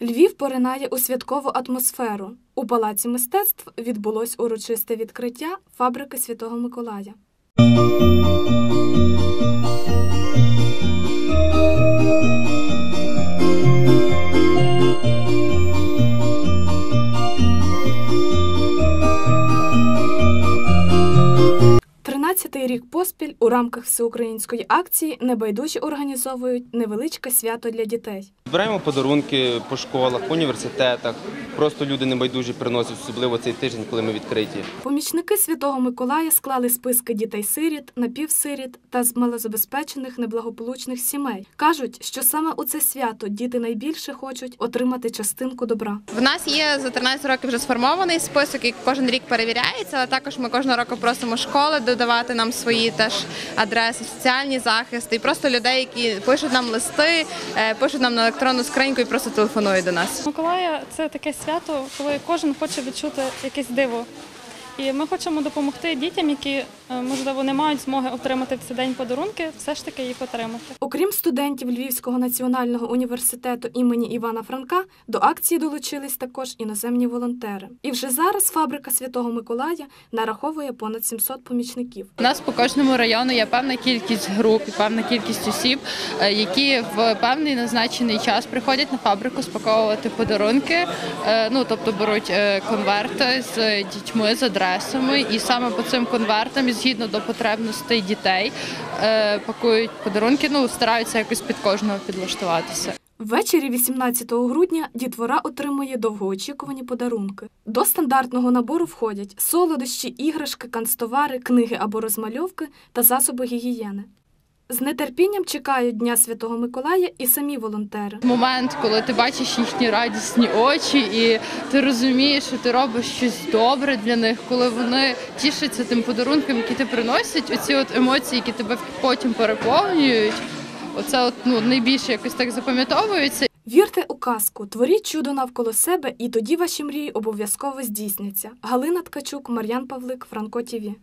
Львів поринає у святкову атмосферу. У Палаці мистецтв відбулось урочисте відкриття фабрики Святого Миколая. Тринадцятий рік поспіль у рамках всеукраїнської акції небайдужі організовують невеличке свято для дітей. Збираємо подарунки по школах, по університетах. Просто люди небайдужі приносять, особливо цей тиждень, коли ми відкриті. Помічники Святого Миколая склали списки дітей-сиріт, напівсиріт та з малозабезпечених неблагополучних сімей. кажуть, що саме у це свято діти найбільше хочуть отримати частинку добра. В нас є за 13 років вже сформований список, який кожен рік перевіряється, але також ми кожного року просимо школи додавати нам свої теж адреси, соціальні захисти і просто людей, які пишуть нам листи, е, пишуть нам на електронну скриньку і просто телефонують до нас. Миколая це таке свято, коли кожен хоче відчути якесь диво. І ми хочемо допомогти дітям, які е, можливо не мають змоги отримати в цей день подарунки, все ж таки їх отримати. Окрім студентів Львівського національного університету імені Івана Франка, до акції долучились також іноземні волонтери. І вже зараз фабрика Святого Миколая нараховує понад 700 помічників. У нас по кожному району є певна кількість груп, певна кількість осіб, е, які в певний назначений час приходять на фабрику спаковувати подарунки. Е, Ну тобто беруть конверти з дітьми з адресами, і саме по цим конвертам, згідно до потребностей дітей, е, пакують подарунки. Ну стараються якось під кожного підлаштуватися. Ввечері 18 грудня дітвора отримує довгоочікувані подарунки. До стандартного набору входять солодощі, іграшки, канцтовари, книги або розмальовки та засоби гігієни. З нетерпінням чекають Дня Святого Миколая і самі волонтери. Момент, коли ти бачиш їхні радісні очі, і ти розумієш, що ти робиш щось добре для них, коли вони тішаться тим подарунком, який ти приносять, оці от емоції, які тебе потім переповнюють. Оце от ну найбільше якось так запам'ятовується. Вірте у казку, творіть чудо навколо себе, і тоді ваші мрії обов'язково здійсняться. Галина Ткачук, Мар'ян Павлик, Франко ТІВІ.